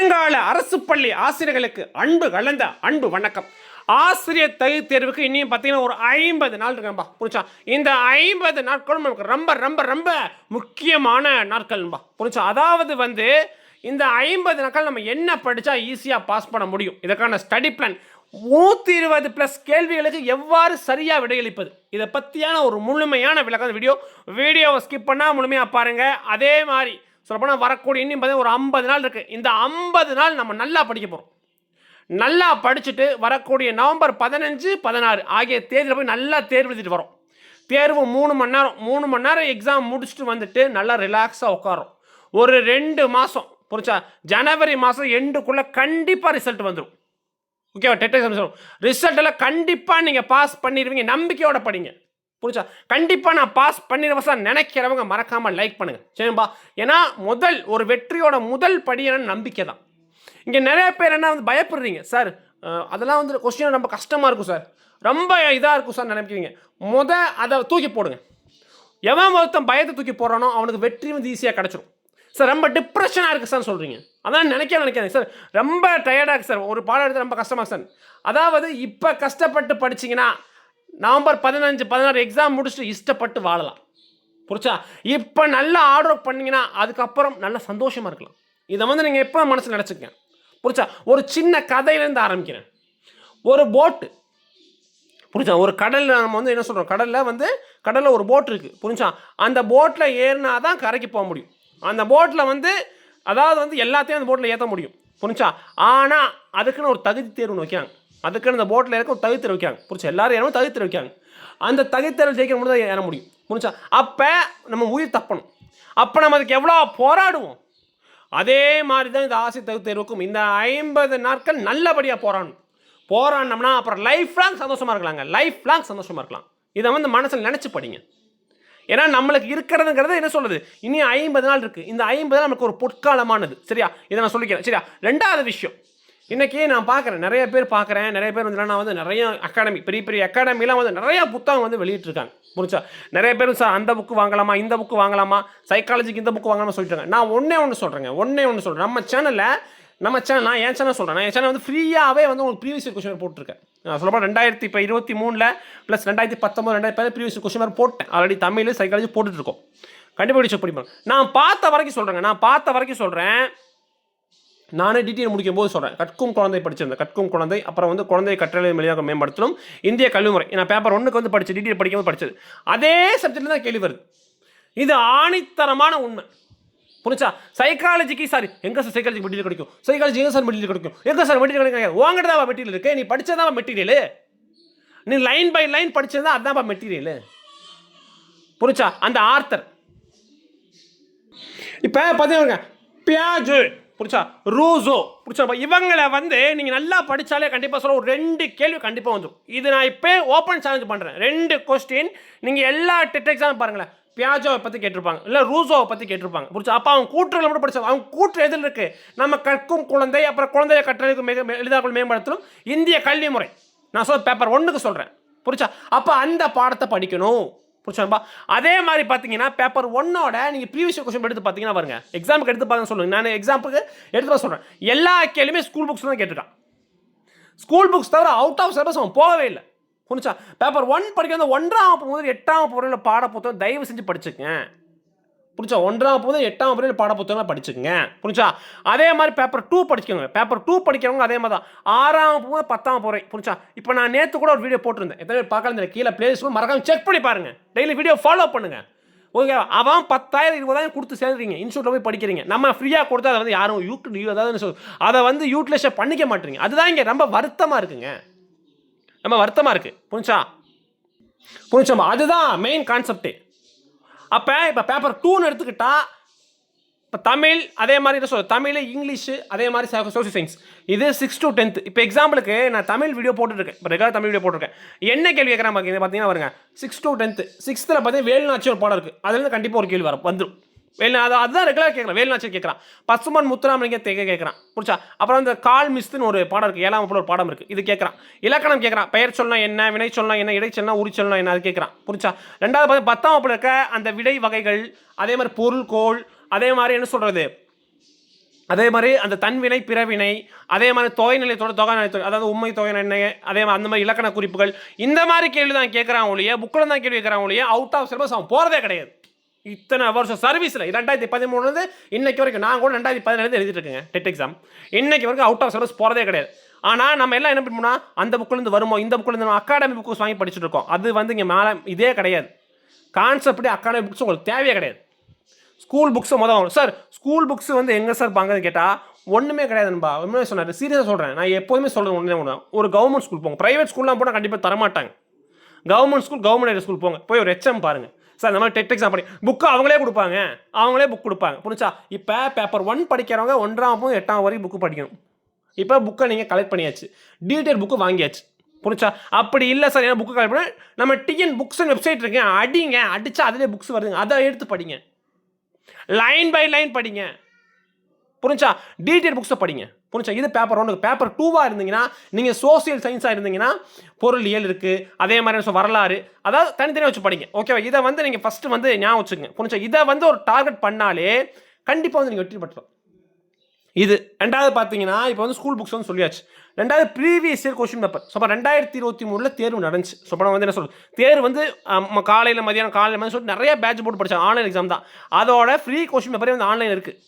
பழங்கால அரசு பள்ளி ஆசிரியர்களுக்கு அன்பு கலந்த அன்பு வணக்கம். ஆசிரியர் தகுதி தேர்வுக்கு இனியும் பார்த்தீங்கன்னா ஒரு ஐம்பது நாள் இருக்கும்பா புரிச்சா இந்த ஐம்பது நாட்களும் நமக்கு ரொம்ப ரொம்ப ரொம்ப முக்கியமான நாட்கள்பா புரிச்சா அதாவது வந்து இந்த ஐம்பது நாட்கள் நம்ம என்ன படித்தா ஈஸியாக பாஸ் பண்ண முடியும்? இதற்கான ஸ்டடி பிளான் நூற்றி இருபது ப்ளஸ் கேள்விகளுக்கு எவ்வாறு சரியாக விடையளிப்பது? இதை பற்றியான ஒரு முழுமையான விளக்கம் வீடியோ வீடியோவை ஸ்கிப் பண்ணால் முழுமையாக பாருங்கள் அதே மாதிரி சொல்லப்போனால் வரக்கூடிய இன்னும் பார்த்தீங்கன்னா ஒரு ஐம்பது நாள் இருக்குது இந்த ஐம்பது நாள் நம்ம நல்லா படிக்க போகிறோம் நல்லா படிச்சுட்டு வரக்கூடிய நவம்பர் பதினஞ்சு பதினாறு ஆகிய தேர்வில் போய் நல்லா தேர்வு எழுதிட்டு வரோம். தேர்வு மூணு மணி நேரம் மூணு மணி நேரம் எக்ஸாம் முடிச்சுட்டு வந்துட்டு நல்லா ரிலாக்ஸாக உட்காரோம் ஒரு ரெண்டு மாதம் புரிச்சா ஜனவரி மாதம் எண்டுக்குள்ளே கண்டிப்பாக ரிசல்ட் வந்துடும் ஓகேவா டெட் எக்ஸாம் ரிசல்ட் கண்டிப்பாக நீங்கள் பாஸ் பண்ணிடுவீங்க. நம்பிக்கையோட படிங்க. புரிச்சா கண்டிப்பாக நான் பாஸ் பண்ணிடுவேன் சார். நினைக்கிறவங்க மறக்காமல் லைக் பண்ணுங்கள் சரிப்பா ஏன்னா முதல் ஒரு வெற்றியோட முதல் படி என்னன்னு நம்பிக்கை தான். இங்கே நிறைய பேர் என்ன வந்து பயப்படுறீங்க? சார் அதெல்லாம் வந்து கொஸ்டின் ரொம்ப கஷ்டமாக இருக்கும் சார். ரொம்ப இதாக இருக்கும் சார் நினைக்கிறீங்க. முத அதை தூக்கி போடுங்க. எவன் ஒருத்தன் பயத்தை தூக்கி போடுறானோ அவனுக்கு வெற்றி வந்து ஈஸியாக கிடச்சிரும். சார் ரொம்ப டிப்ரெஷனாக இருக்குது சார் சொல்கிறீங்க அதான் நினைக்க நினைக்காதீங்க சார். ரொம்ப டயர்டாக இருக்குது சார். ஒரு பாடம் எடுத்து ரொம்ப கஷ்டமாக சார். அதாவது இப்போ கஷ்டப்பட்டு படிச்சிங்கன்னா நவம்பர் பதினஞ்சு பதினாறு எக்ஸாம் முடிச்சுட்டு இஷ்டப்பட்டு வாழலாம். புரிச்சா இப்போ நல்லா ஆர்டர் ஒர்க் அதுக்கப்புறம் நல்லா சந்தோஷமாக இருக்கலாம். இதை வந்து நீங்கள் எப்போ மனசில் நினச்சிக்கங்க. புரிச்சா ஒரு சின்ன கதையிலேருந்து ஆரம்பிக்கிறேன். ஒரு போட்டு புரிஞ்சா ஒரு கடலில் நம்ம வந்து என்ன சொல்கிறோம் கடலில் வந்து கடலில் ஒரு போட் இருக்குது புரிஞ்சா அந்த போட்டில் ஏறினா தான் கரைக்கு போக முடியும். அந்த போட்டில் வந்து அதாவது வந்து எல்லாத்தையும் அந்த போட்டில் ஏற்ற முடியும். புரிஞ்சா ஆனால் அதுக்குன்னு ஒரு தகுதி தேர்வு வைக்கிறாங்க. அதுக்குன்னு அந்த போட்டில் இருக்க ஒரு வைக்காங்க புரிச்சு எல்லாரும் ஏறவும் தகுதி வைக்காங்க அந்த தகுதி ஜெயிக்க ஜெயிக்கிற முடியும் தான் ஏற முடியும். புரிஞ்சா அப்போ நம்ம உயிர் தப்பணும். அப்போ நம்ம அதுக்கு எவ்வளோ போராடுவோம்? அதே மாதிரி தான் இந்த ஆசை தகுதி தேர்வுக்கும் இந்த ஐம்பது நாட்கள் நல்லபடியாக போராடணும். போராடினோம்னா அப்புறம் லைஃப் லாங் சந்தோஷமாக இருக்கலாங்க. லைஃப் லாங் சந்தோஷமாக இருக்கலாம். இதை வந்து மனசில் நினச்சி படிங்க. ஏன்னா நம்மளுக்கு இருக்கிறதுங்கிறது என்ன சொல்லுது? இனி ஐம்பது நாள் இருக்குது இந்த ஐம்பது நாள் நமக்கு ஒரு பொற்காலமானது. சரியா? இதை நான் சொல்லிக்கிறேன். சரியா? ரெண்டாவது விஷயம். இன்றைக்கி நான் பார்க்குறேன். நிறைய பேர் பார்க்குறேன். நிறைய பேர் வந்து நான் வந்து நிறைய அகாடமி பெரிய பெரிய அகாடமிலாம் வந்து நிறைய புத்தகம் வந்து வெளியிட்ருக்காங்க புரிச்சா நிறைய பேர் சார் அந்த புக்கு வாங்கலாமா? இந்த புக்கு வாங்கலாமா? சைக்காலஜிக்கு இந்த புக்கு வாங்கலாமா? சொல்லிட்டாங்க நான் ஒன்றே ஒன்று சொல்கிறேங்க ஒன்றே ஒன்று சொல்கிறேன் நம்ம சேனலில் நம்ம சேனல் நான் என் சேனல் சொல்கிறேன் நான் என் சேனல் வந்து ஃப்ரீயாகவே வந்து உங்களுக்கு ப்ரீவியஸ் கொஸ்டின் போட்டிருக்கேன். நான் சொல்லப்போ ரெண்டாயிரத்தி இப்போ இருபத்தி மூணில் ப்ளஸ் ரெண்டாயிரத்தி பத்தொம்பது ரெண்டாயிரத்தி ப்ரீவியஸ் கொஸ்டின் போட்டேன். ஆல்ரெடி தமிழ் சைக்காலஜி போட்டுட்ருக்கோம் கண்டிப்பாக செக் நான் பார்த்த வரைக்கும் சொல்கிறேங்க நான் பார்த்த வரைக்கும் சொல்கிறேன் நானே டீட்டெயில் முடிக்கும் போது சொல்கிறேன் கற்கும் குழந்தை படிச்சிருந்தேன். கற்கும் குழந்தை அப்புறம் வந்து குழந்தை கற்றலை மொழியாக மேம்படுத்தணும் இந்திய கல்விமுறை நான் பேப்பர் ஒன்றுக்கு வந்து படிச்சு டீட்டெயில் படிக்கும்போது படித்தது அதே சப்ஜெக்டில் தான் கேள்வி வருது. இது ஆணித்தரமான உண்மை. புரிச்சா சைக்காலஜிக்கு சார் எங்க சார் சைக்காலஜி மெட்டீரியல் கிடைக்கும்? சைக்காலஜி எங்க சார் மெட்டீரியல் கிடைக்கும்? எங்க சார் மெட்டீரியல் கிடைக்கும்? உங்ககிட்ட தான் மெட்டீரியல் இருக்கு. நீ படிச்சதான் மெட்டீரியல் நீ லைன் பை லைன் படிச்சதா அதான்ப்பா மெட்டீரியல் புரிச்சா அந்த ஆர்த்தர். இப்போ பார்த்தீங்க பியாஜு புரிச்சா ரூசோ. புரிச்சா இவங்களை வந்து நீங்கள் நல்லா படித்தாலே கண்டிப்பாக சொல்ல ஒரு ரெண்டு கேள்வி கண்டிப்பாக வந்துடும் இது நான் இப்போ ஓப்பன் சேலஞ்ச் பண்ணுறேன் ரெண்டு கொஸ்டின் நீங்கள் எல்லா டெட் எக்ஸாம் பாருங்களேன். பியாஜோவை பற்றி கேட்டிருப்பாங்க. இல்லை ரூசோவை பற்றி கேட்டிருப்பாங்க. புரிச்சா அப்போ அவங்க கூற்றுகளை மட்டும் படிச்சாங்க அவங்க கூற்று எதில் இருக்குது நம்ம கற்கும் குழந்தை அப்புறம் குழந்தைய கற்றலுக்கு மிக எளிதாக மேம்படுத்தணும் இந்திய கல்வி முறை. நான் சொல்ல பேப்பர் ஒன்றுக்கு சொல்கிறேன் புரிச்சா அப்போ அந்த பாடத்தை படிக்கணும். புரிச்சாம்பா அதே மாதிரி பார்த்தீங்கன்னா பேப்பர் ஒன்னோட நீங்கள் ப்ரீவியஸ் கொஸ்டின் எடுத்து பார்த்தீங்கன்னா பாருங்க. எக்ஸாமுக்கு எடுத்து பாருங்க சொல்லுங்க. நான் எக்ஸாம்புக்கு எடுத்து பார்க்க சொல்கிறேன் எல்லா கேள்வியுமே ஸ்கூல் புக்ஸ் தான் கேட்டுட்டான். ஸ்கூல் புக்ஸ் தவிர அவுட் ஆஃப் சிலபஸ் அவன் போகவே இல்லை. புரிஞ்சா பேப்பர் ஒன் படிக்கிற ஒன்றாம் வகுப்பு முதல் எட்டாம் வகுப்பு பாட புத்தகம் தயவு செஞ்சு படிச்சுக்கேன் புரிஞ்சா? ஒன்றாம் வகுப்பு முதல் எட்டாம் வகுப்பு பாட புத்தகம் படிச்சுக்கங்க. புரிச்சா அதே மாதிரி பேப்பர் டூ படிச்சுக்கோங்க. பேப்பர் டூ படிக்கிறவங்க அதே மாதிரி தான் ஆறாம் வகுப்பு முதல் பத்தாம் வகுப்பு வரை இப்போ நான் நேற்று கூட ஒரு வீடியோ போட்டிருந்தேன். எத்தனை பேர் பார்க்கல? இந்த கீழே பிளேஸ் மறக்காம செக் பண்ணி பாருங்க. டெய்லி வீடியோ ஃபாலோ பண்ணுங்க. ஓகே அவன் பத்தாயிரம் இருபதாயிரம் கொடுத்து சேர்ந்துறீங்க இன்ஸ்டியூட்டில் போய் படிக்கிறீங்க. நம்ம ஃப்ரீயாக கொடுத்தா அதை வந்து யாரும் யூட்டு அதாவது சொல் அதை வந்து யூட்டிலைஸாக பண்ணிக்க மாட்டீங்க. அதுதான் இங்கே ரொம்ப வருத்தமாக இருக்குங்க. ரொம்ப வருத்தமாக இருக்குது புரிஞ்சா? புரிஞ்சாமா அதுதான் மெயின் கான்செப்டே அப்போ இப்போ பேப்பர் டூன்னு எடுத்துக்கிட்டா இப்போ தமிழ் அதே மாதிரி என்ன சொல்ல தமிழ் இங்கிலீஷு அதே மாதிரி சோசியல் சயின்ஸ் இது சிக்ஸ் டு டென்த் இப்போ எக்ஸாம்பிளுக்கு நான் தமிழ் வீடியோ போட்டுருக்கேன் இப்போ ரெகுலர் தமிழ் வீடியோ போட்டிருக்கேன். என்ன கேள்வி கேட்குறேன் பார்த்தீங்கன்னா வருங்க சிக்ஸ் டு டென்த்து சிக்ஸ்த்தில் பார்த்தீங்கன்னா வேலுநாச்சி ஒரு பாடம் இருக்குது அதுலேருந்து கண்டிப்பாக ஒரு கேள்வி வரும் வந்துடும் வேலு அது அதுதான் ரெகுலராக கேட்குறேன் வேலுநாச்சர் கேட்குறான் பசுமன் முத்துராமலிங்க தேக்க கேட்குறான் புரிச்சா அப்புறம் இந்த கால் மிஸ்துன்னு ஒரு பாடம் இருக்குது ஏழாம் வகுப்புல ஒரு பாடம் இருக்குது இது கேட்குறான் இலக்கணம் கேட்குறான் பெயர் சொல்லலாம் என்ன வினை சொல்லலாம் என்ன இடை சொல்லலாம் உரி சொல்லலாம் என்ன அது கேட்குறான் புரிச்சா ரெண்டாவது பார்த்து பத்தாம் வகுப்புல இருக்க அந்த விடை வகைகள் அதே மாதிரி பொருள் கோள் அதே மாதிரி என்ன சொல்கிறது அதே மாதிரி அந்த தன்வினை பிறவினை அதே மாதிரி தொகை நிலையத்தோட தொகை நிலையத்தோட அதாவது உண்மை தொகை நிர்ணய அதே மாதிரி அந்த மாதிரி இலக்கண குறிப்புகள் இந்த மாதிரி கேள்வி தான் கேட்குறாங்க ஒழிய புக்கில் தான் கேள்வி கேட்குறாங்க ஒழிய அவுட் ஆஃப் சிலபஸ் அவன் போகிறதே கிடையாது. இத்தனை வருஷம் சர்வீஸில் ரெண்டாயிரத்தி பதிமூணுலேருந்து இன்னைக்கு வரைக்கும் நான் கூட ரெண்டாயிரத்தி பதினேழுலேருந்து எழுதிட்டு இருக்கேன் டெட் எக்ஸாம் இன்னைக்கு வரைக்கும் அவுட் ஆஃப் சர்வீஸ் போகிறதே கிடையாது. ஆனால் நம்ம எல்லாம் என்ன பண்ணுவோம்னா அந்த புக்கிலேருந்து வருமோ இந்த புக்கிலேருந்து அகாடமி புக்ஸ் வாங்கி படிச்சுட்டு இருக்கோம். அது வந்து இங்கே மேலே இதே கிடையாது. கான்செப்டே அகாடமி புக்ஸ் உங்களுக்கு தேவையே கிடையாது. ஸ்கூல் புக்ஸை மொதல் வாங்கணும் சார் ஸ்கூல் புக்ஸ் வந்து எங்கே சார் பாங்கன்னு கேட்டால் ஒன்றுமே கிடையாதுன்பா உண்மையாக சொன்னார் சீரியஸாக சொல்கிறேன் நான் எப்போதுமே சொல்கிறது ஒன்றே ஒன்று ஒரு கவர்மெண்ட் ஸ்கூல் போங்க. ப்ரைவேட் ஸ்கூல்லாம் போனால் கண்டிப்பாக தரமாட்டாங்க. கவர்மெண்ட் ஸ்கூல் கவர்மெண்ட் ஸ்கூல் போங்க. போய் ஒரு HM எச்எம் பாருங்கள் சார் இந்த மாதிரி டெட் எக்ஸாம் படி புக்கு அவங்களே கொடுப்பாங்க. அவங்களே புக் கொடுப்பாங்க. புரிஞ்சா இப்போ பேப்பர் ஒன் படிக்கிறவங்க ஒன்றாம் எட்டாம் வரைக்கும் புக்கு படிக்கணும். இப்போ புக்கை நீங்கள் கலெக்ட் பண்ணியாச்சு. டீட்டெயில் புக்கு வாங்கியாச்சு. புரிச்சா அப்படி இல்லை சார் ஏன்னா புக்கு கலெக்ட் பண்ண நம்ம டிஎன் புக்ஸ் வெப்சைட் இருக்கேன் அடிங்க அடித்தா அதிலே புக்ஸ் வருதுங்க. அதை எடுத்து படிங்க. லைன் பை லைன் படிங்க. புரிஞ்சா? டீட்டெயில் புக்ஸை படிங்க. புரிஞ்சா? இது பேப்பர் ஒன்று பேப்பர் டூவாக இருந்தீங்கன்னா நீங்கள் சோசியல் சயின்ஸாக இருந்தீங்கன்னா பொருளியல் இருக்குது அதே மாதிரி வரலாறு. அதாவது தனித்தனியாக வச்சு படிங்க. ஓகேவா இதை வந்து நீங்கள் ஃபஸ்ட்டு வந்து ஞாபகம் வச்சுக்கோங்க. புரிஞ்சா? இதை வந்து ஒரு டார்கெட் பண்ணாலே கண்டிப்பாக வந்து நீங்கள் வெற்றி பெற்றலாம். இது. ரெண்டாவது பார்த்தீங்கன்னா இப்போ வந்து ஸ்கூல் புக்ஸ் வந்து சொல்லியாச்சு. ரெண்டாவது previous year question paper so அப்போ ரெண்டாயிரத்தி இருபத்தி மூணில் தேர்வு நடந்துச்சு. ஸோ அப்போ நான் வந்து என்ன சொல்றது? தேர்வு வந்து காலையில் மதியானம் காலையில் மதியம் சொல்லிட்டு நிறைய பேட்ச் போட்டு படித்தேன் ஆன்லைன் எக்ஸாம் தான். அதோட ஃப்ரீ கொஸ்டின் பேப்பரே வந்து ஆன்லைன் இருக்குது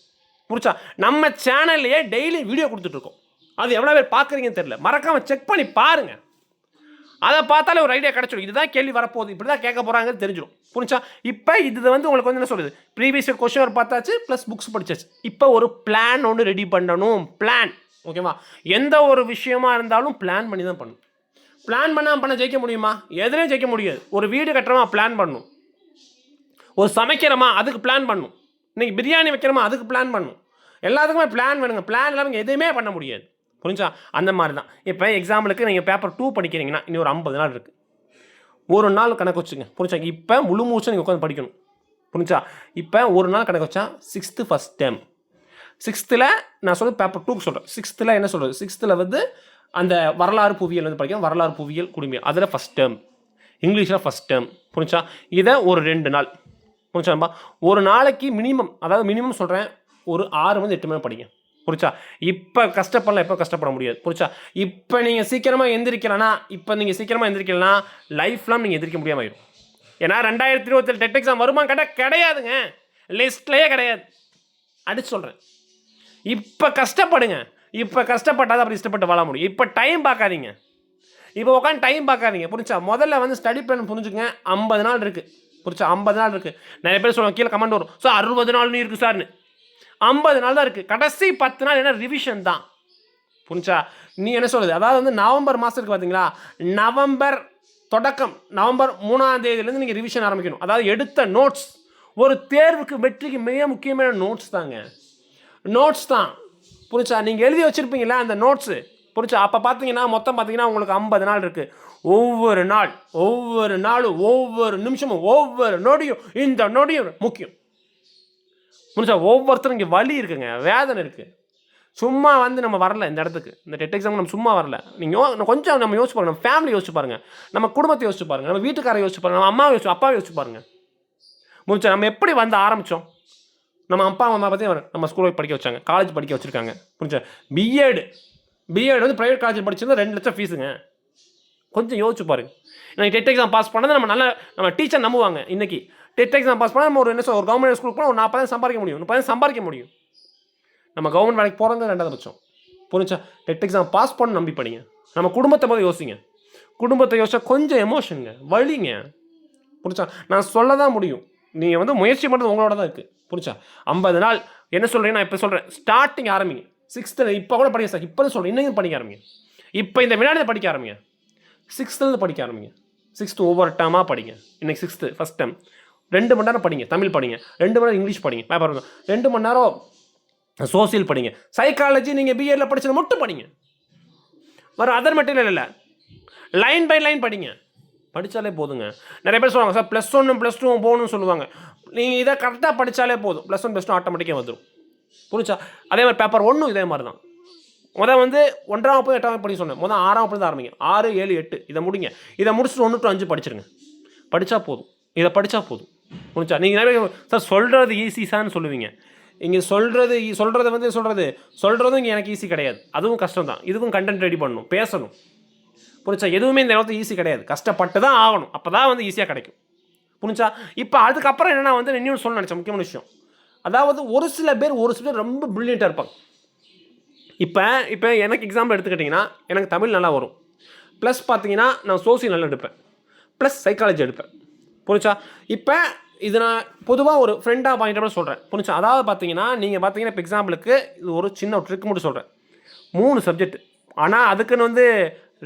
புரிச்சா நம்ம சேனல்லையே டெய்லி வீடியோ கொடுத்துட்ருக்கோம் அது எவ்வளோ பேர் பார்க்குறீங்கன்னு தெரியல. மறக்காமல் செக் பண்ணி பாருங்கள் அதை பார்த்தாலே ஒரு ஐடியா கிடச்சிடும். இதுதான் கேள்வி வரப்போகுது. இப்படி தான் கேட்க போகிறாங்கன்னு தெரிஞ்சிடும். புரிஞ்சா? இப்போ இது வந்து உங்களுக்கு வந்து என்ன சொல்லுது ப்ரீவியஸ் கொஷின் ஒரு பார்த்தாச்சு ப்ளஸ் புக்ஸ் படிச்சாச்சு. இப்போ ஒரு பிளான் ஒன்று ரெடி பண்ணணும். பிளான் ஓகேவா எந்த ஒரு விஷயமா இருந்தாலும் பிளான் பண்ணி தான் பண்ணணும். பிளான் பண்ணாமல் பண்ண ஜெயிக்க முடியுமா? எதுலேயும் ஜெயிக்க முடியாது. ஒரு வீடு கட்டுறோமா? பிளான் பண்ணணும். ஒரு சமைக்கிறோமா? அதுக்கு பிளான் பண்ணணும். இன்னைக்கு பிரியாணி வைக்கிறோமா? அதுக்கு பிளான் பண்ணணும். எல்லாத்துக்குமே பிளான் வேணுங்க. பிளான் இல்லாமல் எதுவுமே பண்ண முடியாது. புரிஞ்சா? அந்த மாதிரி தான் இப்போ எக்ஸாம்பிளுக்கு நீங்கள் பேப்பர் டூ படிக்கிறீங்கன்னா இனி ஒரு ஐம்பது நாள் இருக்குது ஒரு நாள் கணக்கு வச்சுங்க புரிஞ்சா? இப்போ முழு மூச்சு நீங்கள் உட்காந்து படிக்கணும். புரிஞ்சா? இப்போ ஒரு நாள் கணக்கு வச்சா சிக்ஸ்த்து ஃபஸ்ட் டேம் சிக்ஸ்த்தில் நான் சொல்கிறது பேப்பர் டூக்கு சொல்கிறேன் சிக்ஸ்த்தில் என்ன சொல்கிறது சிக்ஸ்த்தில் வந்து அந்த வரலாறு புவியியல் வந்து படிக்கணும். வரலாறு புவியியல் குடும்பியல் அதில் ஃபஸ்ட் டேர்ம் இங்கிலீஷில் ஃபஸ்ட் டேர்ம் புரிஞ்சா? இதை ஒரு ரெண்டு நாள். புரிஞ்சாம்பா ஒரு நாளைக்கு மினிமம் அதாவது மினிமம் சொல்கிறேன் ஒரு ஆறு மணி எட்டு மணி படிங்க. புரிச்சா இப்போ கஷ்டப்படலாம் எப்போ கஷ்டப்பட முடியாது. புரிச்சா இப்போ நீங்கள் சீக்கிரமாக எந்திரிக்கலனா இப்போ நீங்கள் சீக்கிரமாக எந்திரிக்கலனா லைஃப்லாம் நீங்கள் எந்திரிக்க முடியாமல் ஆயிடும் ஏன்னா ரெண்டாயிரத்தி இருபத்தேழு டெட் எக்ஸாம் வருமா கடை கிடையாதுங்க. லிஸ்ட்லேயே கிடையாது. அடிச்சு சொல்கிறேன் இப்போ கஷ்டப்படுங்க. இப்போ கஷ்டப்பட்டால் அப்படி இஷ்டப்பட்டு வாழ முடியும். இப்போ டைம் பார்க்காதீங்க. இப்போ உட்காந்து டைம் பார்க்காதீங்க. புரிச்சா முதல்ல வந்து ஸ்டடி பிளான் புரிஞ்சுங்க ஐம்பது நாள் இருக்குது புரிச்சா ஐம்பது நாள் இருக்குது நிறைய பேர் சொல்லுவாங்க கீழே கமெண்ட் வரும். ஸோ அறுபது நாள்னு இருக்குது சார்னு. ஐம்பது நாள் தான் இருக்குது கடைசி பத்து நாள் என்ன? ரிவிஷன் தான். புரிஞ்சா? நீ என்ன சொல்லுது? அதாவது வந்து நவம்பர் மாதத்துக்கு பார்த்தீங்களா நவம்பர் தொடக்கம் நவம்பர் மூணாம் தேதியிலேருந்து நீங்கள் ரிவிஷன் ஆரம்பிக்கணும். அதாவது எடுத்த நோட்ஸ் ஒரு தேர்வுக்கு வெற்றிக்கு மிக முக்கியமான நோட்ஸ் தாங்க. நோட்ஸ் தான். புரிச்சா நீங்கள் எழுதி வச்சுருப்பீங்களா அந்த நோட்ஸு புரிச்சா அப்போ பார்த்தீங்கன்னா மொத்தம் பார்த்தீங்கன்னா உங்களுக்கு ஐம்பது நாள் இருக்குது ஒவ்வொரு நாள் ஒவ்வொரு நாளும் ஒவ்வொரு நிமிஷமும் ஒவ்வொரு நொடியும் இந்த நொடியும் முக்கியம். முடிச்சா ஒவ்வொருத்தரும் இங்கே வலி இருக்குங்க வேதனை இருக்குது சும்மா வந்து நம்ம வரல இந்த இடத்துக்கு. இந்த டெட் எக்ஸாம் நம்ம சும்மா வரல. நீங்கள் கொஞ்சம் நம்ம யோசிச்சு பாருங்க நம்ம ஃபேமிலி யோசிச்சு பாருங்க. நம்ம குடும்பத்தை யோசிச்சு பாருங்க நம்ம வீட்டுக்காரை யோசிச்சு பாருங்க நம்ம அம்மா யோசிச்சு அப்பாவை யோசிச்சு பாருங்க. முடிச்சா நம்ம எப்படி வந்து ஆரம்பித்தோம் நம்ம அப்பா அம்மா பற்றி நம்ம ஸ்கூலில் படிக்க வச்சாங்க காலேஜ் படிக்க வச்சுருக்காங்க. புரிஞ்சா? பிஎட் பிஎட் வந்து ப்ரைவேட் காலேஜ் படிச்சிருந்தா ரெண்டு லட்சம் ஃபீஸுங்க கொஞ்சம் யோசிச்சு பாருங்க. இன்னைக்கு டெட் எக்ஸாம் பாஸ் பண்ணது நம்ம நல்ல நம்ம டீச்சர் நம்புவாங்க இன்னைக்கு. டெட் எக்ஸாம் பாஸ் பண்ணால் நம்ம ஒரு என்ன சொல்ல ஒரு கவர்மெண்ட் ஸ்கூலுக்கு போனால் ஒரு நாற்பதாயிரம் சம்பாதிக்க முடியும். முப்பதாயிரம் சம்பாதிக்க முடியும். நம்ம கவர்மெண்ட் வேலைக்கு போகிறது ரெண்டாவது பட்சம். புரிஞ்சா? டெட் எக்ஸாம் பாஸ் பண்ண நம்பி படிங்க. நம்ம குடும்பத்தை போது யோசிங்க. குடும்பத்தை யோசிச்சா கொஞ்சம் எமோஷனுங்க வழிங்க புரிச்சா நான் சொல்ல தான் முடியும். நீங்கள் வந்து முயற்சி பண்ணுறது உங்களோட தான் இருக்குது புரிச்சா ஐம்பது நாள் என்ன சொல்கிறேன் நான் இப்போ சொல்கிறேன் ஸ்டார்டிங் ஆரம்பிங்க. சிக்ஸ்த்தில் இப்போ கூட படிங்க சார். இப்போ சொல்கிறேன் இன்னும் படிக்க ஆரம்பிங்க. இப்போ இந்த வினாடி படிக்க ஆரம்பிங்க. சிக்ஸ்த்துலேருந்து படிக்க ஆரம்பிங்க. சிக்ஸ்த்து ஒவ்வொரு டேமாக படிங்க. இன்னைக்கு சிக்ஸ்த்து ஃபஸ்ட் டைம் ரெண்டு மணி நேரம் படிங்க தமிழ் படிங்க. ரெண்டு மணி நேரம் இங்கிலீஷ் படிங்க. பேப்பர் ரெண்டு மணி நேரம் சோசியல் படிங்க. சைக்காலஜி நீங்கள் பிஎட்ல படிச்சது மட்டும் படிங்க. வர அதர் மெட்டீரியல் இல்லை. லைன் பை லைன் படிங்க. படித்தாலே போதுங்க. நிறைய பேர் சொல்லுவாங்க சார் ப்ளஸ் ஒன்று ப்ளஸ் டூ போகணும்னு சொல்லுவாங்க. நீங்கள் இதை கரெக்டாக படித்தாலே போதும். ப்ளஸ் ஒன் ப்ளஸ் டூ ஆட்டோமேட்டிக்காக வந்துடும் புரிச்சா அதே மாதிரி பேப்பர் ஒன்றும் இதே மாதிரி தான். முதல் வந்து ஒன்றாம் வகுப்பு எட்டாம் வகுப்பு படிக்க சொன்னேன். முதல் ஆறாம் வகுப்பு தான் ஆரம்பிங்க. ஆறு ஏழு எட்டு. இதை முடிங்க. இதை முடிச்சுட்டு ஒன்று டு அஞ்சு படிச்சிருங்க. படித்தா போதும். இதை படித்தா போதும். முடிச்சா நீங்கள் நிறைய சார் சொல்கிறது ஈஸி சார்னு சொல்லுவீங்க. இங்கே சொல்கிறது சொல்கிறது வந்து சொல்கிறது சொல்கிறதும் இங்கே எனக்கு ஈஸி கிடையாது. அதுவும் கஷ்டம் தான் இதுவும் கண்டென்ட் ரெடி பண்ணணும் பேசணும். புரிச்சா எதுவுமே இந்த இடத்துல ஈஸி கிடையாது. கஷ்டப்பட்டு தான் ஆகணும். அப்போ தான் வந்து ஈஸியாக கிடைக்கும். புரிஞ்சா? இப்போ அதுக்கப்புறம் என்னென்னா வந்து இன்னும் சொல்ல நினச்சேன் முக்கியமான விஷயம். அதாவது ஒரு சில பேர் ஒரு சில பேர் ரொம்ப ப்ரில்லியண்ட்டாக இருப்பாங்க. இப்போ இப்போ எனக்கு எக்ஸாம்பிள் எடுத்துக்கிட்டிங்கன்னா எனக்கு தமிழ் நல்லா வரும். ப்ளஸ் பார்த்தீங்கன்னா நான் சோசியல் நல்லா எடுப்பேன். ப்ளஸ் சைக்காலஜி எடுப்பேன். புரிச்சா இப்போ இது நான் பொதுவாக ஒரு ஃப்ரெண்டாக பாயிண்ட் சொல்கிறேன் புரிஞ்சு அதாவது பார்த்தீங்கன்னா நீங்கள் பார்த்தீங்கன்னா இப்போ எக்ஸாம்பிளுக்கு இது ஒரு சின்ன ஒரு ட்ரிக் மட்டும் சொல்கிறேன் மூணு சப்ஜெக்ட் ஆனால் அதுக்குன்னு வந்து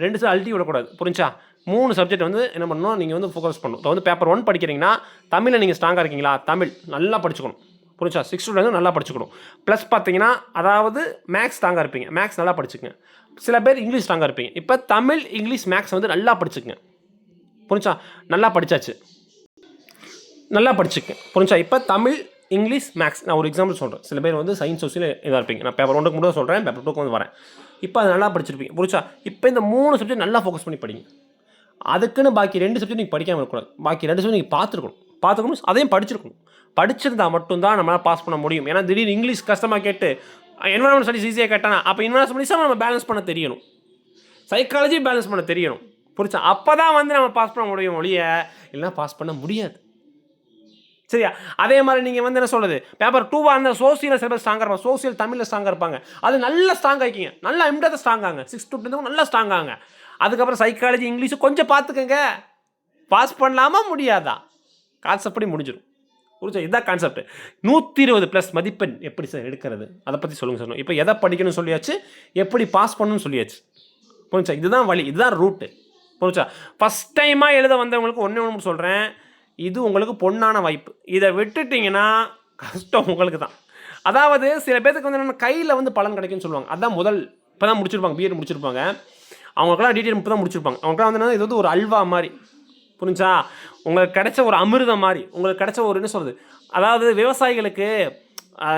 ரெண்டு சார் அல்ட்டி விடக்கூடாது. புரிஞ்சா மூணு சப்ஜெக்ட் வந்து என்ன பண்ணணும்? நீங்கள் வந்து ஃபோக்கஸ் பண்ணணும். இப்போ வந்து பேப்பர் ஒன் படிக்கிறீங்கன்னா தமிழில் நீங்கள் ஸ்ட்ராங்காக இருக்கீங்களா? தமிழ் நல்லா படிச்சுக்கணும். புரிஞ்சா சிக்ஸ் வந்து நல்லா படிச்சுக்கணும். ப்ளஸ் பார்த்தீங்கன்னா அதாவது மேக்ஸ் ஸ்ட்ராங்காக இருப்பீங்க. மேக்ஸ் நல்லா படிச்சுக்கங்க. சில பேர் இங்கிலீஷ் ஸ்ட்ராங்காக இருப்பீங்க. இப்போ தமிழ் இங்கிலீஷ் மேக்ஸ் வந்து நல்லா படிச்சுக்கங்க. புரிஞ்சா நல்லா படிச்சாச்சு. நல்லா படிச்சுக்க புரிஞ்சா? இப்போ தமிழ் இங்கிலீஷ் மேக்ஸ் நான் ஒரு எக்ஸாம்பிள் சொல்கிறேன் சில பேர் வந்து சயின்ஸ் சோசியல் இதாக இருப்பீங்க. நான் பேப்பர் ஒன்றுக்கு மட்டும் சொல்கிறேன் பேப்பர் டூக்கு வந்து வரேன். இப்போ அது நல்லா படிச்சிருப்பீங்க. புரிச்சா இப்போ இந்த மூணு சப்ஜெக்ட் நல்லா ஃபோக்கஸ் பண்ணி படிங்க. அதுக்குன்னு பாக்கி ரெண்டு சப்ஜெக்ட் நீங்கள் படிக்காமல் இருக்கக்கூடாது. பாக்கி ரெண்டு சப்ஜெக்ட் நீங்கள் பார்த்துருக்கணும். பார்த்துக்கணும் அதையும் படிச்சிருக்கணும். படிச்சிருந்தா மட்டும்தான் நம்மளால் பாஸ் பண்ண முடியும். ஏன்னா திடீர்னு இங்கிலீஷ் கஷ்டமாக கேட்டு என்வரான்மெண்ட் ஸ்டடிஸ் ஈஸியாக கேட்டானா அப்போ என்வரான்மெண்ட் ஸ்டடிஸாக நம்ம பேலன்ஸ் பண்ண தெரியணும். சைக்காலஜி பேலன்ஸ் பண்ண தெரியணும். புரிச்சா அப்போ தான் வந்து நம்ம பாஸ் பண்ண முடியும் ஒழிய இல்லைன்னா பாஸ் பண்ண முடியாது. சரியா? அதே மாதிரி நீங்கள் வந்து என்ன சொல்கிறது பேப்பர் டூவாக இருந்தால் சோசியல் சிலபஸ் ஸ்ட்ராங்காக இருப்பாங்க. சோசியல் தமிழில் ஸ்ட்ராங்காக இருப்பாங்க. அது நல்ல ஸ்ட்ராங் ஆகிக்கிங்க நல்லா எம்டாத ஸ்ட்ராங்காங்க சிக்ஸ் டு டென்த்து நல்லா ஸ்ட்ராங்காங்க அதுக்கப்புறம் சைக்காலஜி இங்கிலீஷும் கொஞ்சம் பார்த்துக்கங்க. பாஸ் பண்ணலாமா முடியாதா? கான்செப்ட் படி முடிஞ்சிடும் புரிஞ்சா? இதுதான் கான்செப்ட் நூற்றி இருபது ப்ளஸ் மதிப்பெண் எப்படி சார் எடுக்கிறது? அதை பற்றி சொல்லுங்கள் சார் இப்போ எதை படிக்கணும்னு சொல்லியாச்சு? எப்படி பாஸ் பண்ணணும்னு சொல்லியாச்சு? புரிஞ்சா? இதுதான் வழி. இதுதான் ரூட்டு புரிஞ்சா? ஃபஸ்ட் டைமாக எழுத வந்தவங்களுக்கு ஒன்றே ஒன்று சொல்கிறேன் இது உங்களுக்கு பொண்ணான வாய்ப்பு. இதை விட்டுட்டிங்கன்னா கஷ்டம் உங்களுக்கு தான் அதாவது சில பேருக்கு வந்து என்ன கையில் வந்து பலன் கிடைக்கும்னு சொல்லுவாங்க. அதான் முதல். இப்போ தான் முடிச்சிருப்பாங்க. பிஎட் முடிச்சிருப்பாங்க. அவங்களுக்குலாம் டீட்டெயில் இப்போ தான் முடிச்சிருப்பாங்க. அவங்களுக்குலாம் வந்து இது வந்து ஒரு அல்வா மாதிரி. புரிஞ்சா? உங்களுக்கு கிடைச்ச ஒரு அமிர்தம் மாதிரி. உங்களுக்கு கிடைச்ச ஒரு என்ன சொல்கிறது அதாவது விவசாயிகளுக்கு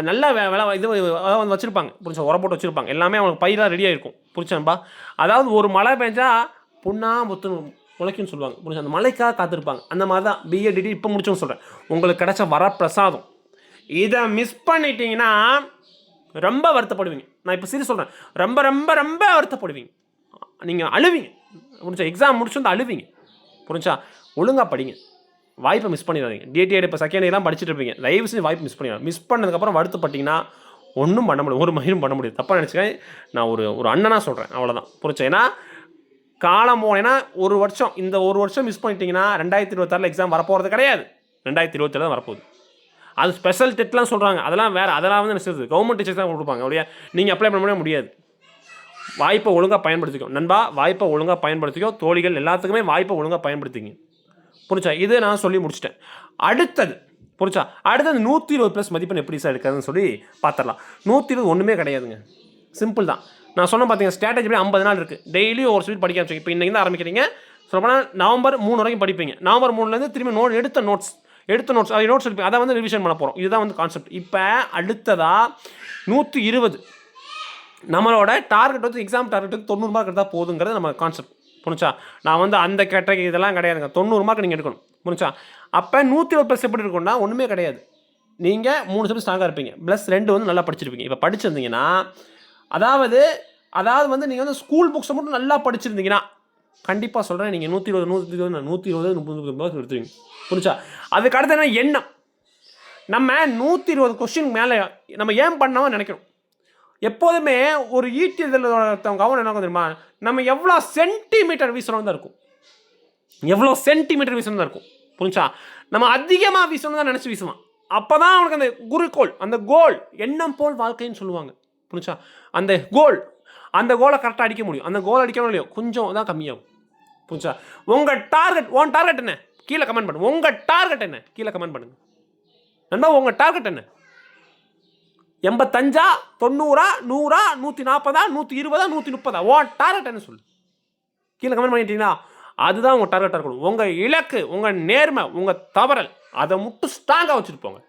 நல்ல விலை இது வந்து வச்சுருப்பாங்க. புரிஞ்சா? உரம் போட்டு வச்சுருப்பாங்க. எல்லாமே அவங்களுக்கு பயிராக ரெடியாக இருக்கும் புரிச்சான்பா அதாவது ஒரு மழை பெஞ்சால் புண்ணா முத்து முளைக்கும்னு சொல்லுவாங்க. புரிஞ்சா அந்த மலைக்காக காத்திருப்பாங்க. அந்த மாதிரி தான் பிஏ டிடி இப்போ முடிச்சோன்னு சொல்கிறேன் உங்களுக்கு கிடைச்ச வரப்பிரசாதம். இதை மிஸ் பண்ணிட்டீங்கன்னா ரொம்ப வருத்தப்படுவீங்க. நான் இப்போ சரி சொல்கிறேன் ரொம்ப ரொம்ப ரொம்ப வருத்தப்படுவீங்க. நீங்கள் அழுவீங்க. முடிஞ்சா எக்ஸாம் முடிச்சு வந்து அழுவீங்க. புரிஞ்சா ஒழுங்காக படிங்க. வாய்ப்பை மிஸ் பண்ணிடாதீங்க. டிடிஆர் இப்போ செகண்ட் இயர்லாம் படிச்சுட்டு இருப்பீங்க. தயவு செஞ்சு வாய்ப்பு மிஸ் பண்ணிடலாம் மிஸ் பண்ணதுக்கப்புறம் வருத்தப்பட்டிங்கன்னா ஒன்றும் பண்ண முடியாது. ஒரு மயிரும் பண்ண முடியாது. தப்பாக நினச்சிக்க நான் ஒரு ஒரு அண்ணனாக சொல்கிறேன் அவ்வளோதான் புரிஞ்சா ஏன்னா காலம் போனேன்னா ஒரு வருஷம் இந்த ஒரு வருஷம் மிஸ் பண்ணிட்டீங்கன்னா ரெண்டாயிரத்தி இருபத்தாறில் எக்ஸாம் வரப்போகிறது கிடையாது. ரெண்டாயிரத்தி இருபத்தேழு தான் வரப்போகுது. அது ஸ்பெஷல் டெட்லாம் சொல்கிறாங்க அதெல்லாம் வேறு அதெல்லாம் வந்து என்ன கவர்மெண்ட் டீச்சர்ஸ் தான் கொடுப்பாங்க அப்படியே நீங்கள் அப்ளை பண்ண முடியாது. வாய்ப்பை ஒழுங்காக பயன்படுத்திக்கோ. நண்பா வாய்ப்பை ஒழுங்காக பயன்படுத்திக்கோ. தோழிகள் எல்லாத்துக்குமே வாய்ப்பை ஒழுங்காக பயன்படுத்திங்க. புரிச்சா இது நான் சொல்லி முடிச்சிட்டேன். அடுத்தது புரிச்சா அடுத்தது நூற்றி இருபது ப்ளஸ் மதிப்பெண் எப்படி சார் எடுக்காதுன்னு சொல்லி பார்த்துடலாம் நூற்றி இருபது ஒன்றுமே கிடையாதுங்க. சிம்பிள் தான். நான் சொன்ன பார்த்தீங்க ஸ்ட்ராட்டஜி படி ஐம்பது நாள் இருக்குது டெய்லியும் ஒரு ஸ்வீட் படிக்க ஆரம்பிச்சு இப்போ இன்றைக்கி தான் ஆரம்பிக்கிறீங்க. சொல்லப்போனால் நவம்பர் மூணு வரைக்கும் படிப்பீங்க. நவம்பர் மூணுலேருந்து திரும்பி நோட் எடுத்த நோட்ஸ் எடுத்த நோட்ஸ் அது நோட்ஸ் எடுப்பீங்க அதை வந்து ரிவிஷன் பண்ண போகிறோம் இதுதான் வந்து கான்செப்ட் இப்போ அடுத்ததாக நூற்றி இருபது. நம்மளோட டார்கெட் வந்து எக்ஸாம் டார்கெட் வந்து தொண்ணூறு மார்க் எடுத்தால் போதுங்கிறது நம்ம கான்செப்ட் புரிஞ்சா? நான் வந்து அந்த கேட்டகரி இதெல்லாம் கிடையாதுங்க. தொண்ணூறு மார்க் நீங்கள் எடுக்கணும். புரிஞ்சா? அப்போ நூற்றி ஒரு ப்ளஸ் எப்படி இருக்கும்னா ஒன்றுமே கிடையாது. நீங்கள் மூணு சப்ஜெக்ட் ஸ்ட்ராங்காக இருப்பீங்க. ப்ளஸ் ரெண்டு வந்து நல்லா படிச்சிருப்பீங்க. இப்போ படிச்சிருந்தீங்கன்னா அதாவது அதாவது வந்து நீங்கள் வந்து ஸ்கூல் புக்ஸை மட்டும் நல்லா படிச்சிருந்தீங்கன்னா கண்டிப்பாக சொல்கிறேன் நீங்கள் நூற்றி இருபது நூற்றி இருபது நூற்றி இருபது முப்பது முப்பது மார்க் எடுத்துருவீங்க. புரிச்சா அதுக்கு அடுத்து என்ன? எண்ணம். நம்ம நூற்றி இருபது கொஸ்டின் மேலே நம்ம ஏன் பண்ணாமல் நினைக்கணும். எப்போதுமே ஒரு ஈட்டியதில் கவனம் என்ன தெரியுமா? நம்ம எவ்வளோ சென்டிமீட்டர் வீசணும் தான் இருக்கும். எவ்வளோ சென்டிமீட்டர் வீசணும் தான் இருக்கும். புரிஞ்சா? நம்ம அதிகமாக வீசணும் தான் நினச்சி வீசுவான் அப்போ தான் அவனுக்கு அந்த குறிக்கோள் அந்த கோல் எண்ணம் போல் வாழ்க்கைன்னு சொல்லுவாங்க. புரிஞ்சா? அந்த கோல் அந்த கோலை கரெக்டாக அடிக்க முடியும். அந்த கோல் அடிக்கணும் இல்லையோ கொஞ்சம் தான் கம்மியாகும். புரிஞ்சா உங்கள் டார்கெட் உன் டார்கெட் என்ன? கீழே கமெண்ட் பண்ணுங்க. உங்கள் டார்கெட் என்ன? கீழே கமெண்ட் பண்ணுங்க. நண்பா உங்கள் டார்கெட் என்ன? எண்பத்தஞ்சா தொண்ணூறா நூறா நூற்றி நாற்பதா நூற்றி இருபதா நூற்றி முப்பதா? ஓ டார்கெட் என்ன சொல்லு? கீழே கமெண்ட் பண்ணிட்டீங்கன்னா அதுதான் உங்கள் டார்கெட்டாக இருக்கணும். உங்கள் இலக்கு உங்கள் நேர்மை உங்கள் தவறல் அதை மட்டும் ஸ்ட்ராங்காக வச்சுட்டு போங்க.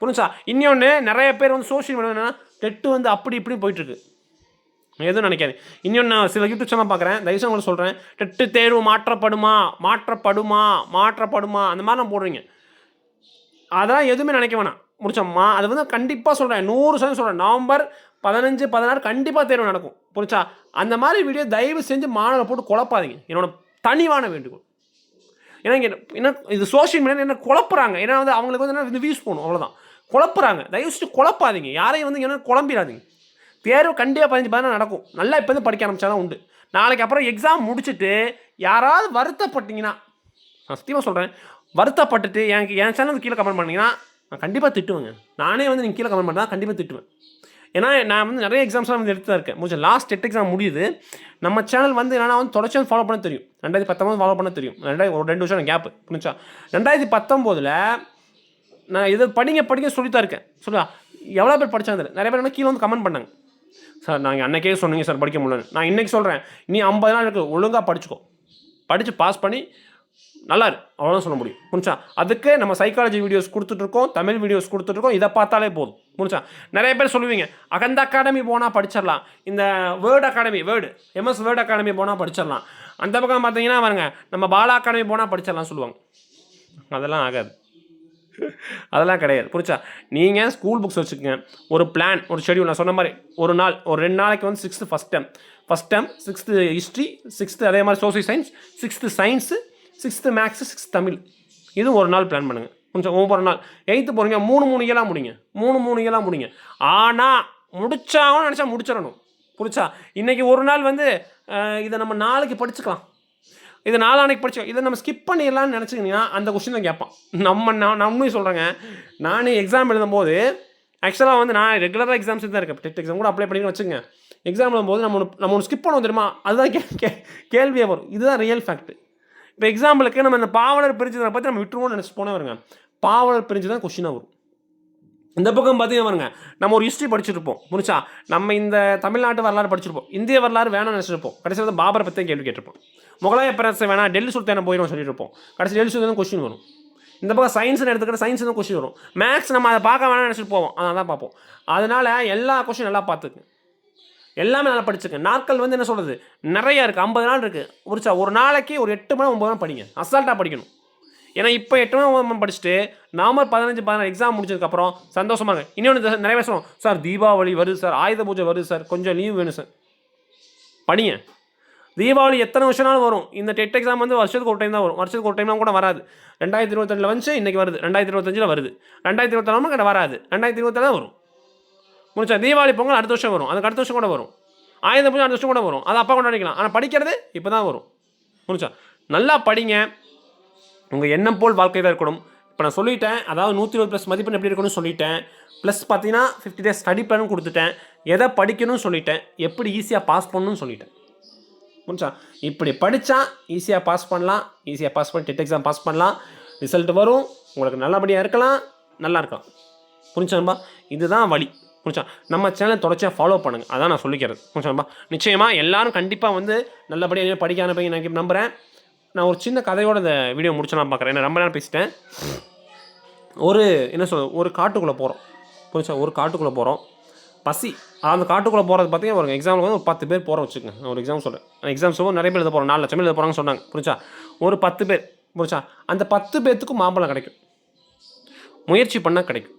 புரிஞ்சா இன்னொன்று நிறைய பேர் வந்து சோஷியல் மீடியா என்னன்னா டெட்டு வந்து அப்படி இப்படி போயிட்டுருக்கு எதுவும் நினைக்காது. இன்னொன்று நான் சில யூடியூப் சேனல் பார்க்குறேன். தயவுசெய்து உங்களுக்கு சொல்கிறேன் டெட்டு தேர்வு மாற்றப்படுமா? மாற்றப்படுமா? மாற்றப்படுமா? அந்த மாதிரி நான் போடுறீங்க. அதெல்லாம் எதுவுமே நினைக்க வேணாம். முடிச்சோம்மா அது வந்து கண்டிப்பாக சொல்கிறேன் நூறு சதவீதம் சொல்கிறேன் நவம்பர் பதினஞ்சு பதினாறு கண்டிப்பாக தேர்வு நடக்கும். புரிச்சா அந்த மாதிரி வீடியோ தயவு செஞ்சு மாணவரை போட்டு குழப்பாதீங்க. என்னோட தனிவான வேண்டுகோள் ஏன்னா இங்கே என்ன இது சோஷியல் மீடியா என்ன குழப்புறாங்க? ஏன்னா வந்து அவங்களுக்கு வந்து என்ன வியூஸ் போகணும் அவ்வளோதான் குழப்புறாங்க. தயவு செஞ்சு குழப்பாதீங்க. யாரையும் வந்து என்ன குழம்பிடாதீங்க. தேர்வு கண்டிப்பாக பதினஞ்சு பதினாறு நடக்கும். நல்லா இப்போ படிக்க ஆரம்பிச்சா தான் உண்டு. நாளைக்கு அப்புறம் எக்ஸாம் முடிச்சுட்டு யாராவது வருத்தப்பட்டீங்கன்னா நான் சத்தியமாக சொல்கிறேன் வருத்தப்பட்டுட்டு எனக்கு என் சேனலுக்கு கீழே கமெண்ட் பண்ணிங்கன்னா நான் கண்டிப்பாக திட்டுவேங்க. நானே வந்து நீங்கள் கீழே கமெண்ட் பண்ணால் கண்டிப்பாக திட்டுவேன். ஏன்னா நான் வந்து நிறைய எக்ஸாம்ஸ்லாம் வந்து எடுத்து தான் இருக்கேன். முடிஞ்ச லாஸ்ட் எட்டு எக்ஸாம் முடியுது. நம்ம சேனல் வந்து என்னன்னா வந்து தொடர்ச்சி ஃபாலோ பண்ண தெரியும். ரெண்டாயிரத்தி பத்தொம்பது ஃபாலோ பண்ண தெரியும். ரெண்டாயிரத்தி ஒரு ரெண்டு வருஷம் கேப் புரிஞ்சா? ரெண்டாயிரத்தி பத்தொம்போதில் நான் இதை படிங்க படிங்க சொல்லித்தான் இருக்கேன். சொல்லுவா? எவ்வளோ பேர் படித்தாங்க நிறைய பேர் என்ன கீழே வந்து கமெண்ட் பண்ணாங்க. சார் நாங்கள் அன்னைக்கே சொன்னீங்க சார் படிக்க முடியல நான் இன்றைக்கி சொல்கிறேன் நீ ஐம்பது நாள் இருக்குது ஒழுங்காக படிச்சுக்கோ. படித்து பாஸ் பண்ணி நல்லா இரு அவ்வளோதான் சொல்ல முடியும். புரிஞ்சா? அதுக்கு நம்ம சைக்காலஜி வீடியோஸ் கொடுத்துட்ருக்கோம் தமிழ் வீடியோஸ் கொடுத்துட்ருக்கோம் இதை பார்த்தாலே போதும். புரிஞ்சா? நிறைய பேர் சொல்லுவீங்க அகந்த அகாடமி போனால் படிச்சிடலாம். இந்த word academy word MS word academy போனால் படிச்சிடலாம். அந்த பக்கம் பார்த்தீங்கன்னா பாருங்க நம்ம பாலா அகாடமி போனால் படிச்சிடலாம் சொல்லுவாங்க. அதெல்லாம் ஆகாது. அதெல்லாம் கிடையாது. புரிச்சா நீங்கள் ஸ்கூல் புக்ஸ் வச்சுக்கோங்க. ஒரு பிளான் ஒரு ஷெடியூல் நான் சொன்ன மாதிரி ஒரு நாள் ஒரு ரெண்டு நாளைக்கு வந்து sixth first time first time sixth history sixth அதே மாதிரி social science sixth science sixth maths sixth Tamil. இது ஒரு நாள் பிளான் பண்ணுங்கள் கொஞ்சம் ஒவ்வொரு நாள். எயித்து போகிறீங்க மூணு மூணு இயலாம் முடிங்க. மூணு மூணு இயலாம் முடிங்க. ஆனால் முடிச்சாவும் நினச்சா முடிச்சிடணும். புரிச்சா இன்றைக்கி ஒரு நாள் வந்து இதை நம்ம நாளைக்கு படிச்சுக்கலாம். இதை நாளானைக்கு படித்தோம் இதை நம்ம ஸ்கிப் பண்ணிடலாம்னு நினச்சிக்கிங்கன்னா அந்த கொஸ்டின் தான் கேட்பான். நம்ம நான் நம்மளும் சொல்கிறேங்க நானே எக்ஸாம் எழுதும்போது ஆக்சுவலாக வந்து நான் ரெகுலராக எக்ஸாம்ஸ் தான் இருக்கேன். டெட் எக்ஸாம் கூட அப்ளை பண்ணி வச்சுங்க எக்ஸாம் எழுதும்போது நம்ம ஒன்று நம்ம ஒன்று ஸ்கிப் பண்ணுவோம் தெரியுமா? அதுதான் கே கே கேள்வியே வரும். இதுதான் ரியல் ஃபேக்ட் இப்போ எக்ஸாம்பிளுக்கு நம்ம இந்த பாவலர் பிரிஞ்சதை பற்றி நம்ம விட்டுருவோம்னு நினச்சி போனே வருங்க பாவலர் பிரிஞ்சு தான் கொஷினாக வரும். இந்த பக்கம் பார்த்தீங்கன்னா பாருங்க நம்ம ஒரு ஹிஸ்ட்ரி படிச்சிருப்போம் முடிச்சா நம்ம இந்த தமிழ்நாட்டு வரலாறு படிச்சிருப்போம் இந்திய வரலாறு வேணாம் நினச்சிருப்போம். கடைசியில் வந்து பாபரை பற்றி கேள்வி கேட்டிருப்போம். முகலாய பேரரசு வேணாம் டெல்லி சுல்தானை போயிடும் சொல்லியிருப்போம். கடைசி டெல்லி சுல்தான் கொஸ்டின் வரும். இந்த பக்கம் சயின்ஸ்னு எடுத்துக்கிட்ட சயின்ஸ் தான் கொஸ்டின் வரும். மேக்ஸ் நம்ம அதை பார்க்க வேணாம்னு நினச்சிட்டு போவோம். அதனால தான் பார்ப்போம். அதனால் எல்லா கொஸ்டின் நல்லா பார்த்துக்கு எல்லாமே நல்லா படிச்சுக்க நாட்கள் வந்து என்ன சொல்கிறது நிறையா இருக்குது ஐம்பது நாள் இருக்குது முடிச்சா ஒரு நாளைக்கு ஒரு எட்டு மணி ஒம்பது மணி படிங்க. அசால்ட்டாக படிக்கணும். ஏன்னா இப்போ எட்டாம் படிச்சுட்டு நவம்பர் பதினஞ்சு பதினாறு எக்ஸாம் முடிச்சதுக்கப்புறம் சந்தோஷமாக இருக்கு. இன்னொன்று நிறைய பேர் சொல்லுவோம் சார் தீபாவளி வருது சார் ஆயுத பூஜை வருது சார் கொஞ்சம் லீவ் வேணும் சார் படிங்க. தீபாவளி எத்தனை வருஷம்னாலும் வரும். இந்த டெட் எக்ஸாம் வந்து வருஷத்துக்கு ஒரு டைம் தான் வரும். வருஷத்துக்கு ஒரு டைம்லாம் கூட வராது. ரெண்டாயிரத்தி இருபத்தெண்டில் வந்துச்சு இன்றைக்கி வருது. ரெண்டாயிரத்தி இருபத்தஞ்சில் வருது. ரெண்டாயிரத்தி இருபத்தாலும் கிட்ட வராது. ரெண்டாயிரத்தி இருபத்தி தான் வரும். முடிச்சா தீபாவளி பொங்கல் அடுத்த வருஷம் வரும். அதுக்கு அடுத்த வருஷம் கூட வரும். ஆயுத பூஜை அடுத்த வருஷம் கூட வரும். அது அப்பா கொண்டாடிக்கலாம். ஆனால் படிக்கிறது இப்போ தான் வரும். முடிச்சா நல்லா படிங்க. உங்கள் எண்ணம் போல் வாழ்க்கை தான் இருக்கணும். இப்போ நான் சொல்லிட்டேன் அதாவது நூற்றி இருபது ப்ளஸ் மதிப்பெண் எப்படி இருக்கணும்னு சொல்லிட்டேன். ப்ளஸ் பார்த்தீங்கன்னா ஃபிஃப்டி டேஸ் ஸ்டடி பிளான் கொடுத்துட்டேன். எதை படிக்கணும்னு சொல்லிட்டேன். எப்படி ஈஸியாக பாஸ் பண்ணணும்னு சொல்லிட்டேன். புரிஞ்சா? இப்படி படித்தா ஈஸியாக பாஸ் பண்ணலாம். ஈஸியாக பாஸ் பண்ணி டெட் எக்ஸாம் பாஸ் பண்ணலாம். ரிசல்ட் வரும். உங்களுக்கு நல்லபடியாக இருக்கலாம். நல்லா இருக்கலாம். புரிஞ்சாம்பா இதுதான் வழி. புரிஞ்சா? நம்ம சேனல் தொடர்ச்சியாக ஃபாலோ பண்ணுங்கள் அதான் நான் சொல்லிக்கிறது. புரிஞ்சாம்பா நிச்சயமாக எல்லாரும் கண்டிப்பாக வந்து நல்லபடியாக படிக்க ஆரம்பிங்க நான் நம்புகிறேன் நான் ஒரு சின்ன கதையோட இந்த வீடியோ முடிச்சலாம் பார்க்குறேன். ஏன்னா ரொம்ப நேரம் பேசிட்டேன். ஒரு என்ன சொல் ஒரு காட்டுக்குள்ளே போகிறோம் புரிஞ்சா? ஒரு காட்டுக்குள்ளே போகிறோம் பசி. அந்த காட்டுக்குள்ளே போகிறது பார்த்தீங்கன்னா ஒரு எக்ஸாம்பிள் வந்து ஒரு பத்து பேர் போகிற வச்சுக்கோங்க. நான் ஒரு எக்ஸாம் சொல்கிறேன் எக்ஸாம் சொல்லுவோம் நிறைய பேர் எழுத போகிறோம் நாலு லட்சம் எழுத போகிறாங்கன்னு சொன்னாங்க. புரிஞ்சா? ஒரு பத்து பேர். புரிஞ்சா? அந்த பத்து பேர்த்துக்கும் மாம்பழம் கிடைக்கும். முயற்சி பண்ணால் கிடைக்கும்.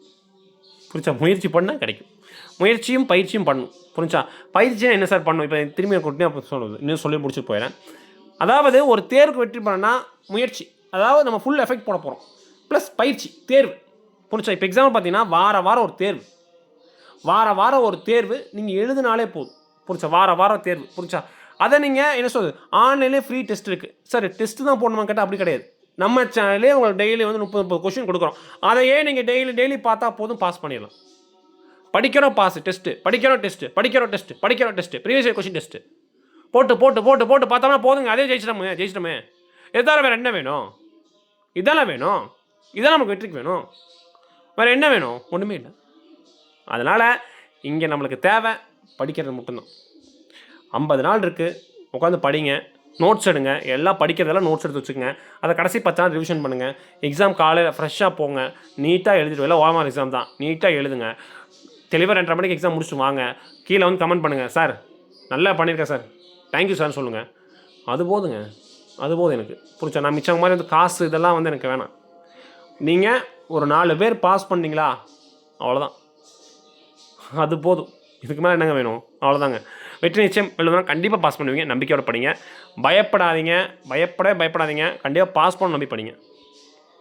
புரிஞ்சா? முயற்சி பண்ணால் கிடைக்கும். முயற்சியும் பயிற்சியும் பண்ணணும் புரிஞ்சா? பயிற்சியாக என்ன சார் பண்ணும்? இப்போ திரும்பி கொடுத்தே அப்போ சொல்லுது இன்னும் சொல்லி முடிச்சுட்டு போயிடறேன். அதாவது ஒரு தேர்வுக்கு வெற்றி பண்ணனா முயற்சி. அதாவது நம்ம ஃபுல் எஃபெக்ட் போட போகிறோம் ப்ளஸ் பயிற்சி தேர்வு. புரிஞ்சா இப்போ எக்ஸாம்பிள் பார்த்தீங்கன்னா வார வாரம் ஒரு தேர்வு. வார வாரம் ஒரு தேர்வு நீங்கள் எழுதினாலே போதும். புரிச்சா வார வாரம் தேர்வு. புரிச்சா அதை நீங்கள் என்ன சொல்றது? ஆன்லைன்லேயே ஃப்ரீ டெஸ்ட் இருக்குது சார் டெஸ்ட்டு தான் போடணுமா கேட்டால் அப்படி கிடையாது. நம்ம சேனல்லே உங்களுக்கு டெய்லி வந்து முப்பது முப்பது கொஷின் கொடுக்குறோம். அதையே நீங்கள் டெய்லி டெய்லி பார்த்தா போதும் பாஸ் பண்ணிடலாம். படிக்கிறோம் பாஸ் டெஸ்ட்டு படிக்கிறோம் டெஸ்ட்டு படிக்கிறோம் டெஸ்ட்டு படிக்கிறோம் டெஸ்ட்டு ப்ரீவியஸ் கொஷின் டெஸ்ட்டு போட்டு போட்டு போட்டு போட்டு பார்த்தோம்னா போதுங்க. அதே ஜெயிச்சிட்டோமே ஜெயிச்சிட்டோமே. எதாவது வேறு என்ன வேணும்? இதெல்லாம் வேணும். இதெல்லாம் நமக்கு வெற்றிக்கு வேணும். வேறு என்ன வேணும்? ஒன்றுமே இல்லை. அதனால் இங்கே நம்மளுக்கு தேவை படிக்கிறது மட்டும்தான். ஐம்பது நாள் இருக்குது உட்காந்து படிங்க. நோட்ஸ் எடுங்க. எல்லாம் படிக்கிறதெல்லாம் நோட்ஸ் எடுத்து வச்சுக்கோங்க. அதை கடைசி பத்து நாள் ரிவிஷன் பண்ணுங்கள் எக்ஸாம் காலையில் ஃப்ரெஷ்ஷாக போங்க. நீட்டாக எழுதிட்டு எல்லாம் ஓமார் எக்ஸாம் தான். நீட்டாக எழுதுங்க. தெளிவாக ரெண்டரை மணிக்கு எக்ஸாம் முடிச்சுட்டு வாங்க. கீழே வந்து கமெண்ட் பண்ணுங்கள் சார் நல்லா பண்ணியிருக்கேன் சார். தேங்க்யூ சார்னு சொல்லுங்கள் அது போதுங்க. அது போதும் எனக்கு. புரிச்சா நான் மிச்சம் மாதிரி வந்து காசு இதெல்லாம் வந்து எனக்கு வேணாம். நீங்கள் ஒரு நாலு பேர் பாஸ் பண்ணிங்களா? அவ்வளோதான் அது போதும். இதுக்கு மேலே என்னங்க வேணும்? அவ்வளோதாங்க வெற்றி நிச்சயம். எழுதுனா கண்டிப்பாக பாஸ் பண்ணுவீங்க. நம்பிக்கையோட படிங்க. பயப்படாதீங்க. பயப்படவே பயப்படாதீங்க. கண்டிப்பாக பாஸ் பண்ண நம்பி படிங்க